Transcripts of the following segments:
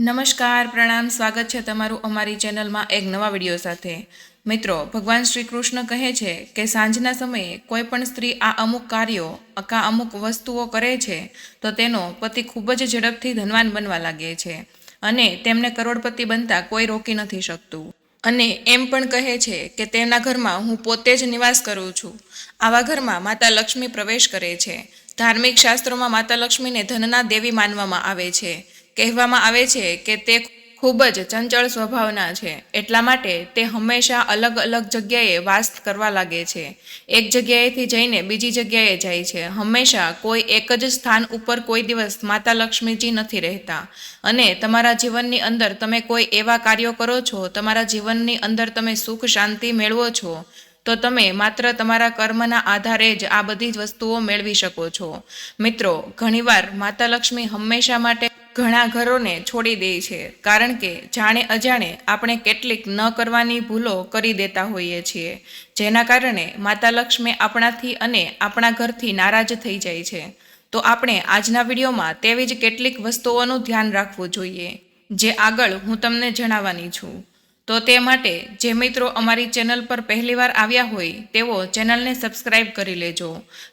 નમસ્કાર, પ્રણામ, સ્વાગત છે તમારું અમારી ચેનલમાં એક નવા વીડિયો સાથે. મિત્રો, ભગવાન શ્રી કૃષ્ણ કહે છે કે સાંજના સમયે કોઈ પણ સ્ત્રી આ અમુક કાર્યો અકા અમુક વસ્તુઓ કરે છે, તો તેનો પતિ ખૂબ જ ઝડપથી ધનવાન બનવા લાગે છે અને તેમને કરોડપતિ બનતા કોઈ રોકી નથી શકતું. અને એમ પણ કહે છે કે તેના ઘરમાં હું પોતે જ નિવાસ કરું છું. આવા ઘરમાં માતા લક્ષ્મી પ્રવેશ કરે છે. ધાર્મિક શાસ્ત્રોમાં માતા લક્ષ્મીને ધનના દેવી માનવામાં આવે છે. કહેવામાં આવે છે કે તે ખૂબ જ ચંચળ સ્વભાવના છે. એટલા માટે તે હંમેશા અલગ અલગ જગ્યાએ વાસ કરવા લાગે છે. એક જગ્યાએથી જઈને બીજી જગ્યાએ જાય છે. હંમેશા કોઈ એક જ સ્થાન ઉપર કોઈ દિવસ માતા લક્ષ્મીજી નથી રહેતા. અને તમારા જીવનની અંદર તમે કોઈ એવા કાર્યો કરો છો, તમારા જીવનની અંદર તમે સુખ શાંતિ મેળવો છો, તો તમે માત્ર તમારા કર્મના આધારે જ આ બધી જ વસ્તુઓ મેળવી શકો છો. મિત્રો, ઘણીવાર માતા લક્ષ્મી હંમેશા માટે ઘણા ઘરોને છોડી દે છે, કારણ કે જાણે અજાણે આપણે કેટલીક ન કરવાની ભૂલો કરી દેતા હોઈએ છીએ, જેના કારણે માતા લક્ષ્મી આપણાથી અને આપણા ઘરથી નારાજ થઈ જાય છે. તો આપણે આજના વિડીયોમાં તેવી જ કેટલીક વસ્તુઓનું ધ્યાન રાખવું જોઈએ, જે આગળ હું તમને જણાવવાની છું. તો તે માટે જે મિત્રો અમારી ચેનલ પર પહેલીવાર આવ્યા હોય, તેઓ ચેનલને સબસ્ક્રાઇબ કરી લેજો.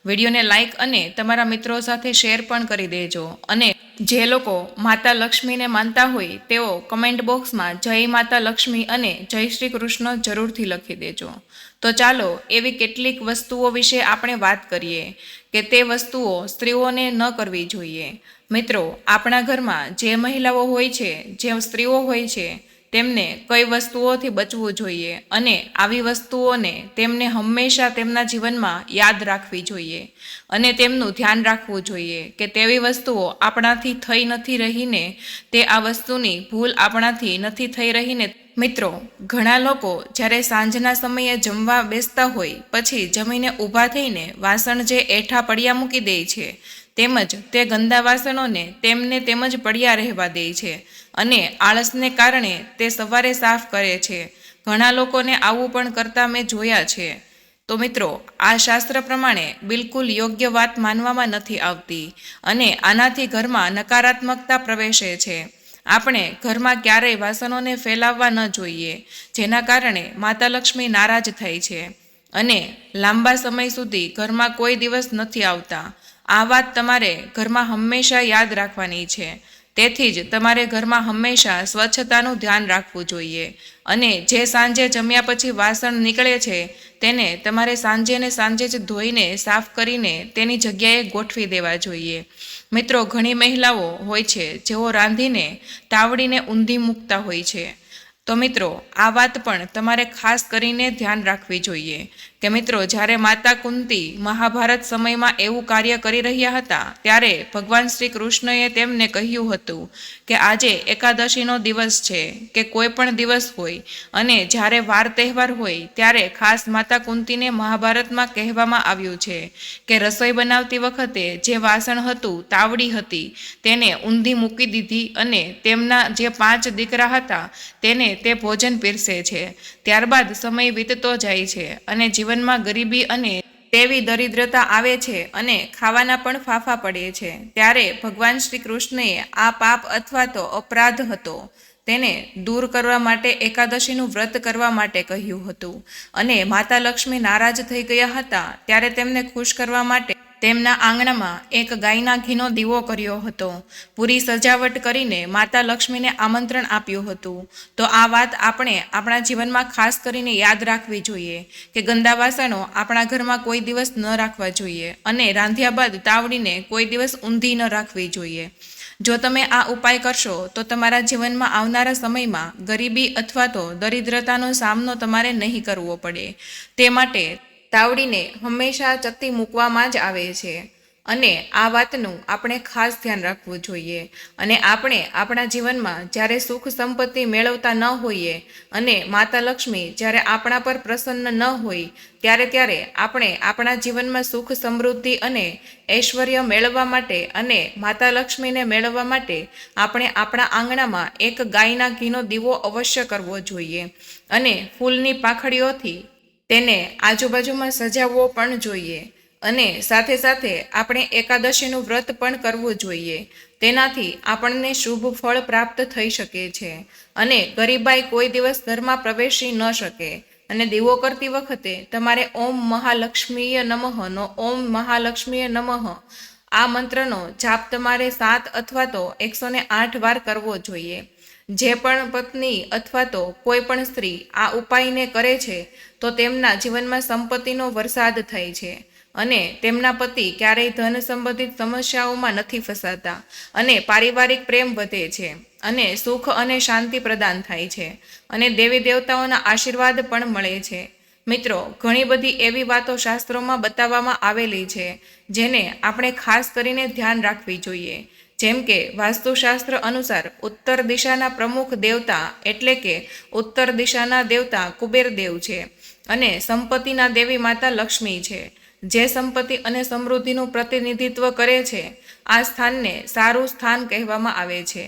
વિડીયોને લાઇક અને તમારા મિત્રો સાથે શેર પણ કરી દેજો. અને જે લોકો માતા લક્ષ્મીને માનતા હોય, તેઓ કમેન્ટ બોક્સમાં જય માતા લક્ષ્મી અને જય શ્રી કૃષ્ણ જરૂરથી લખી દેજો. તો ચાલો, એવી કેટલીક વસ્તુઓ વિશે આપણે વાત કરીએ કે તે વસ્તુઓ સ્ત્રીઓને ન કરવી જોઈએ. મિત્રો, આપણા ઘરમાં જે મહિલાઓ હોય છે, જે સ્ત્રીઓ હોય છે તેમને કઈ વસ્તુઓથી બચવું જોઈએ અને આવી વસ્તુઓને તેમને હંમેશા તેમના જીવનમાં યાદ રાખવી જોઈએ અને તેમનું ધ્યાન રાખવું જોઈએ કે તેવી વસ્તુઓ આપણાથી થઈ નથી રહીને તે આ વસ્તુની ભૂલ આપણાથી નથી થઈ રહીને મિત્રો, ઘણા લોકો જ્યારે સાંજના સમયે જમવા બેસતા હોય, પછી જમીને ઊભા થઈને વાસણ જે એઠા પડ્યા મૂકી દે છે તેમજ તે ગંદા વાસણોને તેમને તેમજ પડ્યા રહેવા દે છે અને આળસને કારણે તે સવારે સાફ કરે છે. ઘણા લોકોને આવું પણ કરતા મેં જોયા છે. તો મિત્રો, આ શાસ્ત્ર પ્રમાણે બિલકુલ યોગ્ય વાત માનવામાં નથી આવતી અને આનાથી ઘરમાં નકારાત્મકતા પ્રવેશે છે. આપણે ઘરમાં ક્યારેય વાસણોને ફેલાવવા ન જોઈએ, જેના કારણે માતા લક્ષ્મી નારાજ થાય છે. અને લાંબા સમય સુધી ઘરમાં કોઈ દિવસ નથી આવતા. આ વાત તમારે ઘરમાં હંમેશા યાદ રાખવાની છે. તેથી જ તમારે ઘરમાં હંમેશા સ્વચ્છતાનું ધ્યાન રાખવું જોઈએ. અને જે સાંજે જમ્યા પછી વાસણ નીકળે છે, તેને તમારે સાંજે ને સાંજે જ ધોઈને સાફ કરીને તેની જગ્યાએ ગોઠવી દેવા જોઈએ. મિત્રો, ઘણી મહિલાઓ હોય છે, જેઓ રાંધીને તાવડીને ઊંધી મૂકતા હોય છે. તો મિત્રો, આ વાત પણ તમારે ખાસ કરીને ધ્યાન રાખવી જોઈએ. કે મિત્રો, જ્યારે માતા કુંતી મહાભારત સમયમાં એવું કાર્ય કરી રહ્યા હતા, ત્યારે ભગવાન શ્રી કૃષ્ણએ તેમને કહ્યું હતું કે આજે એકાદશીનો દિવસ છે કે કોઈ પણ દિવસ હોય અને જ્યારે વાર તહેવાર હોય ત્યારે ખાસ માતા કુંતીને મહાભારતમાં કહેવામાં આવ્યું છે કે રસોઈ બનાવતી વખતે જે વાસણ હતું, તાવડી હતી, તેને ઊંધી મૂકી દીધી અને તેમના જે પાંચ દીકરા હતા, તેને તે ભોજન પીરસે છે. ત્યારબાદ સમય વીતતો જાય છે અને જીવનમાં ગરીબી અને તેવી દરિદ્રતા આવે છે અને ખાવાના પણ ફાફા પડે છે. ત્યારે ભગવાન શ્રી કૃષ્ણએ આ પાપ અથવા તો અપરાધ હતો. તેને દૂર કરવા માટે એકાદશીનું વ્રત કરવા માટે કહ્યું હતું. અને માતા લક્ષ્મી નારાજ થઈ ગયા હતા. ત્યારે તેમને ખુશ કરવા માટે તેમના આંગણામાં એક ગાયના ઘીનો દીવો કર્યો હતો. પૂરી સજાવટ કરીને માતા લક્ષ્મીને આમંત્રણ આપ્યું હતું. તો આ વાત આપણે આપણા જીવનમાં ખાસ કરીને યાદ રાખવી જોઈએ કે ગંદા વાસણો આપણા ઘરમાં કોઈ દિવસ ન રાખવા જોઈએ અને રાંધ્યા બાદ તાવડીને કોઈ દિવસ ઊંધી ન રાખવી જોઈએ. જો તમે આ ઉપાય કરશો, તો તમારા જીવનમાં આવનારા સમયમાં ગરીબી અથવા તો દરિદ્રતાનો સામનો તમારે નહીં કરવો પડે. તે માટે તાવડીને હંમેશા ચત્તી મૂકવામાં જ આવે છે. અને આ વાતનું આપણે ખાસ ધ્યાન રાખવું જોઈએ. અને આપણે આપણા જીવનમાં જ્યારે સુખ સંપત્તિ મેળવતા ન હોઈએ અને માતા લક્ષ્મી જ્યારે આપણા પર પ્રસન્ન ન હોય, ત્યારે ત્યારે આપણે આપણા જીવનમાં સુખ સમૃદ્ધિ અને ઐશ્વર્ય મેળવવા માટે અને માતા લક્ષ્મીને મેળવવા માટે આપણે આપણા આંગણામાં એક ગાયના ઘીનો દીવો અવશ્ય કરવો જોઈએ. અને ફૂલની પાંખડીઓથી તેને આજુબાજુમાં સજાવવો પણ જોઈએ અને સાથે સાથે આપણે એકાદશીનું વ્રત પણ કરવું જોઈએ. તેનાથી આપણને શુભ ફળ પ્રાપ્ત થઈ શકે છે અને ગરીબાઈ કોઈ દિવસ ઘરમાં પ્રવેશી ન શકે. અને દીવો કરતી વખતે તમારે ઓમ મહાલક્ષ્મીય નમઃનો ઓમ મહાલક્ષ્મીય નમઃ. આ મંત્રનો જાપ તમારે સાત અથવા તો એકસો આઠ વાર કરવો જોઈએ. જે પણ પત્ની અથવા તો કોઈ પણ સ્ત્રી આ ઉપાયને કરે છે, તો તેમના જીવનમાં સંપત્તિનો વરસાદ થાય છે અને તેમના પતિ ક્યારેય ધન સંબંધિત સમસ્યાઓમાં નથી ફસાતા અને પારિવારિક પ્રેમ વધે છે અને સુખ અને શાંતિ પ્રદાન થાય છે અને દેવી દેવતાઓના આશીર્વાદ પણ મળે છે. મિત્રો, ઘણી બધી એવી વાતો શાસ્ત્રોમાં બતાવવામાં આવેલી છે, જેને આપણે ખાસ કરીને ધ્યાન રાખવી જોઈએ. જેમ કે વાસ્તુશાસ્ત્ર અનુસાર ઉત્તર દિશાના પ્રમુખ દેવતા એટલે કે ઉત્તર દિશાના દેવતા કુબેર દેવ છે અને સંપત્તિના દેવી માતા લક્ષ્મી છે. જે સંપત્તિ અને સમૃદ્ધિનું પ્રતિનિધિત્વ કરે છે, આ સ્થાનને સારું સ્થાન કહેવામાં આવે છે.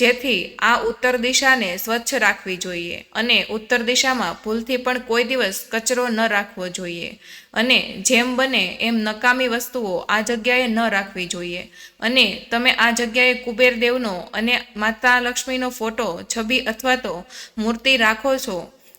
જેથી આ ઉત્તર દિશાને સ્વચ્છ રાખવી જોઈએ અને ઉત્તર દિશામાં ભૂલથી પણ કોઈ દિવસ કચરો ન રાખવો જોઈએ. અને જેમ બને એમ નકામી વસ્તુઓ આ જગ્યાએ ન રાખવી જોઈએ. અને તમે આ જગ્યાએ કુબેર દેવનો અને માતા લક્ષ્મીનો ફોટો, છબી અથવા તો મૂર્તિ રાખો છો,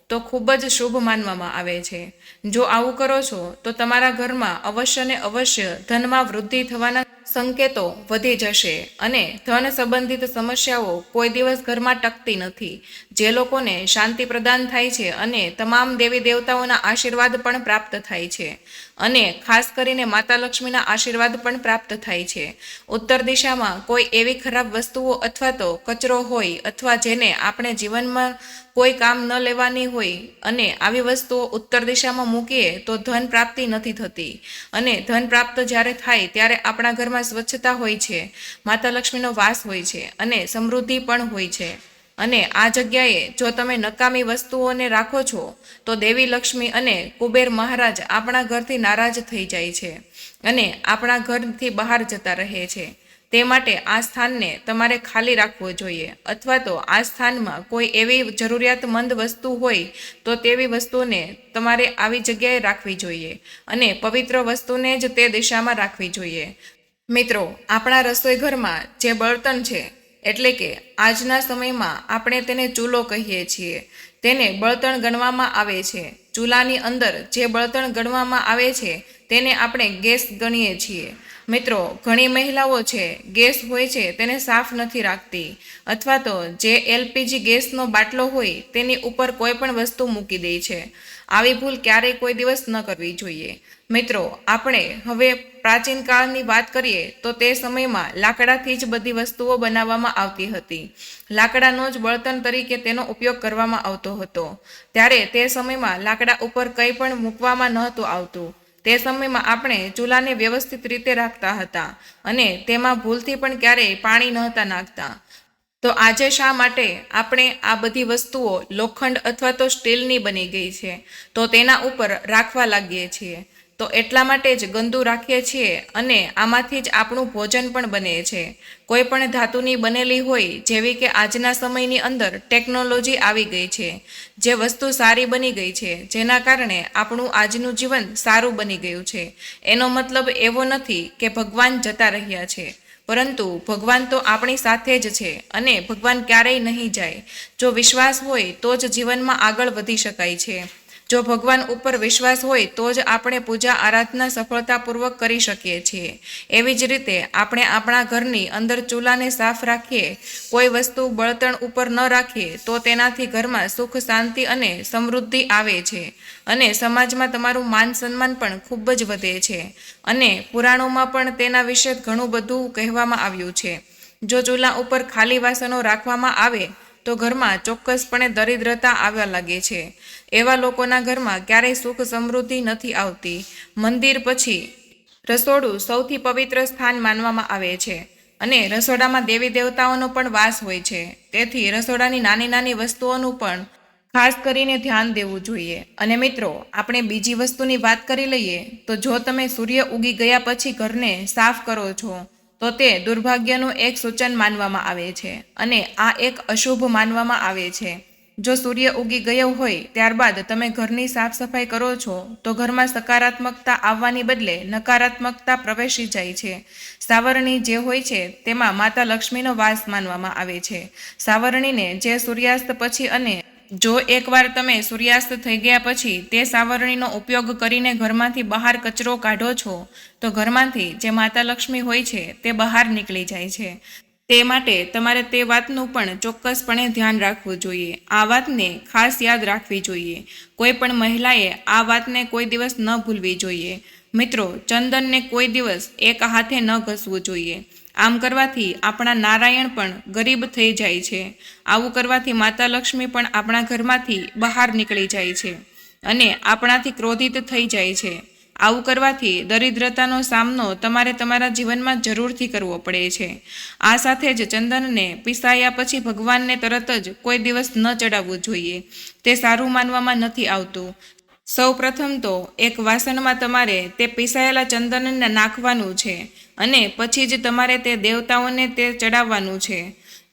તો ખૂબ જ શુભ માનવામાં આવે છે. જો આવું કરો છો, તો તમારા ઘરમાં અવશ્ય ને અવશ્ય ધનમાં વૃદ્ધિ થવાના સંકેતો વધી જશે અને ધન સંબંધિત સમસ્યાઓ કોઈ દિવસ ઘરમાં ટકતી નથી. જે લોકોને શાંતિ પ્રદાન થાય છે અને તમામ દેવી દેવતાઓના આશીર્વાદ પણ પ્રાપ્ત થાય છે અને ખાસ કરીને માતા લક્ષ્મીના આશીર્વાદ પણ પ્રાપ્ત થાય છે. ઉત્તર દિશામાં કોઈ એવી ખરાબ વસ્તુઓ અથવા તો કચરો હોય અથવા જેને આપણે જીવનમાં કોઈ કામ ન લેવાની હોય અને આવી વસ્તુઓ ઉત્તર દિશામાં મૂકીએ તો ધન પ્રાપ્તિ નથી થતી. અને ધન પ્રાપ્ત જ્યારે થાય ત્યારે આપણા ઘરમાં સ્વચ્છતા હોય છે, માતા લક્ષ્મીનો વાસ હોય છે અને સમૃદ્ધિ પણ હોય છે. અને આ જગ્યાએ જો તમે નકામી વસ્તુઓને રાખો છો, તો દેવી લક્ષ્મી અને કુબેર મહારાજ આપણા ઘરથી નારાજ થઈ જાય છે અને આપણા ઘરથી બહાર જતા રહે છે. તે માટે આ સ્થાનને તમારે ખાલી રાખવું જોઈએ. અથવા તો આ સ્થાનમાં કોઈ એવી જરૂરિયાતમંદ વસ્તુ હોય, તો તેવી વસ્તુને તમારે આવી જગ્યાએ રાખવી જોઈએ અને પવિત્ર વસ્તુને જ તે દિશામાં રાખવી જોઈએ. મિત્રો, આપણા રસોઈ ઘરમાં જે બળતણ છે, એટલે કે આજના સમયમાં આપણે તેને ચૂલો કહીએ છીએ, તેને બળતણ ગણવામાં આવે છે. ચૂલાની અંદર જે બળતણ ગણવામાં આવે છે, તેને આપણે ગેસ ગણીએ છીએ. મિત્રો, ઘણી મહિલાઓ છે, ગેસ હોય છે, તેને સાફ નથી રાખતી. અથવા તો જે એલપીજી ગેસનો બાટલો હોય, તેની ઉપર કોઈ પણ વસ્તુ મૂકી દે છે. આવી ભૂલ ક્યારેય કોઈ દિવસ ન કરવી જોઈએ. મિત્રો, આપણે હવે પ્રાચીન કાળની વાત કરીએ, તો તે સમયમાં લાકડાથી જ બધી વસ્તુઓ બનાવવામાં આવતી હતી. લાકડાનો જ બળતણ તરીકે તેનો ઉપયોગ કરવામાં આવતો હતો. ત્યારે તે સમયમાં લાકડા ઉપર કંઈ પણ મૂકવામાં નહોતું આવતું. તે સમયમાં આપણે ચૂલાને વ્યવસ્થિત રીતે રાખતા હતા અને તેમાં ભૂલથી પણ ક્યારેય પાણી નહોતા નાખતા. તો આજે શા માટે આપણે આ બધી વસ્તુઓ લોખંડ અથવા તો સ્ટીલની બની ગઈ છે? તો તેના ઉપર રાખવા લાગીએ છીએ. તો એટલા માટે જ ગંદુ રાખીએ છીએ અને આમાંથી જ આપણું ભોજન પણ બને છે. કોઈ પણ ધાતુની બનેલી હોય, જેવી કે આજના સમયની અંદર ટેકનોલોજી આવી ગઈ છે, જે વસ્તુ સારી બની ગઈ છે, જેના કારણે આપણું આજનું જીવન સારું બની ગયું છે. એનો મતલબ એવો નથી કે ભગવાન જતા રહ્યા છે, પરંતુ ભગવાન તો આપણી સાથે જ છે અને ભગવાન ક્યારેય નહીં જાય. જો વિશ્વાસ હોય તો જ જીવનમાં આગળ વધી શકાય છે. જો ભગવાન ઉપર વિશ્વાસ હોય, તો જ આપણે પૂજા આરાધના સફળતાપૂર્વક કરી શકીએ છીએ. એવી જ રીતે આપણે આપણા ઘરની અંદર ચૂલાને સાફ રાખીએ, કોઈ વસ્તુ બળતણ ઉપર ન રાખીએ, તો તેનાથી ઘરમાં સુખ, શાંતિ અને સમૃદ્ધિ આવે છે. અને સમાજમાં તમારું માન સન્માન પણ ખૂબ જ વધે છે. અને પુરાણોમાં પણ તેના વિશે ઘણું બધું કહેવામાં આવ્યું છે. જો ચૂલા ઉપર ખાલી વાસણો રાખવામાં આવે તો ઘરમાં ચોક્કસપણે દરિદ્રતા આવવા લાગે છે. એવા લોકોના ઘરમાં ક્યારેય સુખ સમૃદ્ધિ નથી આવતી. મંદિર પછી રસોડું સૌથી પવિત્ર સ્થાન માનવામાં આવે છે અને રસોડામાં દેવી દેવતાઓનો પણ વાસ હોય છે. તેથી રસોડાની નાની નાની વસ્તુઓનું પણ ખાસ કરીને ધ્યાન દેવું જોઈએ. અને મિત્રો, આપણે બીજી વસ્તુની વાત કરી લઈએ તો જો તમે સૂર્ય ઉગી ગયા પછી ઘરને સાફ કરો છો તો તે દુર્ભાગ્યનું એક સૂચન માનવામાં આવે છે અને આ એક અશુભ માનવામાં આવે છે. જો સૂર્ય ઉગી ગયો હોય, ત્યારબાદ તમે ઘરની સાફ સફાઈ કરો છો, તો ઘરમાં સકારાત્મકતા આવવાની બદલે નકારાત્મકતા પ્રવેશી જાય છે. સાવરણી જે હોય છે, તેમાં માતા લક્ષ્મીનો વાસ માનવામાં આવે છે. સાવરણીને જે સૂર્યાસ્ત પછી અને જો એકવાર તમે સૂર્યાસ્ત થઈ ગયા પછી તે સાવરણીનો ઉપયોગ કરીને ઘરમાંથી બહાર કચરો કાઢો છો, તો ઘરમાંથી જે માતા લક્ષ્મી હોય છે તે બહાર નીકળી જાય છે. તે માટે તમારે તે વાતનું પણ ચોક્કસપણે ધ્યાન રાખવું જોઈએ. આ વાતને ખાસ યાદ રાખવી જોઈએ. કોઈ પણ મહિલાએ આ વાતને કોઈ દિવસ ન ભૂલવી જોઈએ. મિત્રો, ચંદનને કોઈ દિવસ એક હાથે ન ઘસવું જોઈએ. આમ કરવાથી આપણા નારાયણ પણ ગરીબ થઈ જાય છે. આવું કરવાથી માતા લક્ષ્મી પણ આપણા ઘરમાંથી બહાર નીકળી જાય છે અને આપણાથી ક્રોધિત થઈ જાય છે. આવું કરવાથી દરિદ્રતાનો સામનો તમારે તમારા જીવનમાં જરૂરથી કરવો પડે છે. આ સાથે જ ચંદનને પીસાયા પછી ભગવાનને તરત જ કોઈ દિવસ ન ચડાવવું જોઈએ. તે સારું માનવામાં નથી આવતું. સૌ પ્રથમ તો એક વાસણમાં તમારે તે પીસાયેલા ચંદનને નાખવાનું છે. અને પછી જ તમારે તે દેવતાઓને તે ચડાવવાનું છે.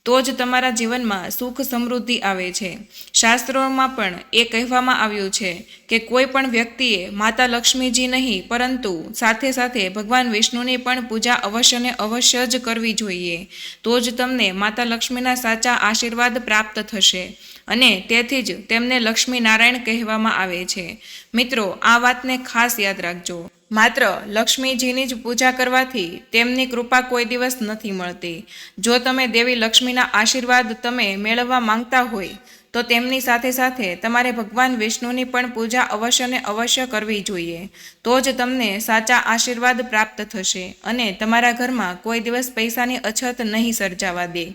તો જ તમારા જીવનમાં સુખ સમૃદ્ધિ આવે છે. શાસ્ત્રોમાં પણ એ કહેવામાં આવ્યું છે કે કોઈ પણ વ્યક્તિએ માતા લક્ષ્મીજી નહીં, પરંતુ સાથે સાથે ભગવાન વિષ્ણુની પણ પૂજા અવશ્યને અવશ્ય જ કરવી જોઈએ. તો જ તમને માતા લક્ષ્મીના સાચા આશીર્વાદ પ્રાપ્ત થશે અને તેથી જ તેમને લક્ષ્મી નારાયણ કહેવામાં આવે છે. મિત્રો, આ વાતને ખાસ યાદ રાખજો. માત્ર લક્ષ્મીજીની જ પૂજા કરવાથી તેમની કૃપા કોઈ દિવસ નથી મળતી. જો તમે દેવી લક્ષ્મીના આશીર્વાદ તમે મેળવવા માંગતા હોય, તો તેમની સાથે સાથે તમારે ભગવાન વિષ્ણુની પણ પૂજા અવશ્યને અવશ્ય કરવી જોઈએ. તો જ તમને સાચા આશીર્વાદ પ્રાપ્ત થશે અને તમારા ઘરમાં કોઈ દિવસ પૈસાની અછત નહીં સર્જાવા દે.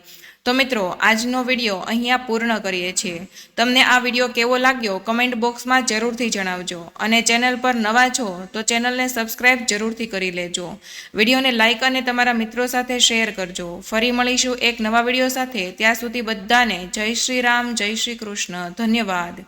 તો મિત્રો, આજનો વીડિયો અહીંયા પૂર્ણ કરીએ છીએ. તમને આ વીડિયો કેવો લાગ્યો કમેન્ટ બોક્સમાં જરૂરથી જણાવજો અને ચેનલ પર નવા છો તો ચેનલને સબસ્ક્રાઇબ જરૂરથી કરી લેજો. વિડીયોને લાઇક અને તમારા મિત્રો સાથે શેર કરજો. ફરી મળીશું એક નવા વીડિયો સાથે. ત્યાં સુધી બધાને જય શ્રી રામ, જય શ્રી કૃષ્ણ. ધન્યવાદ.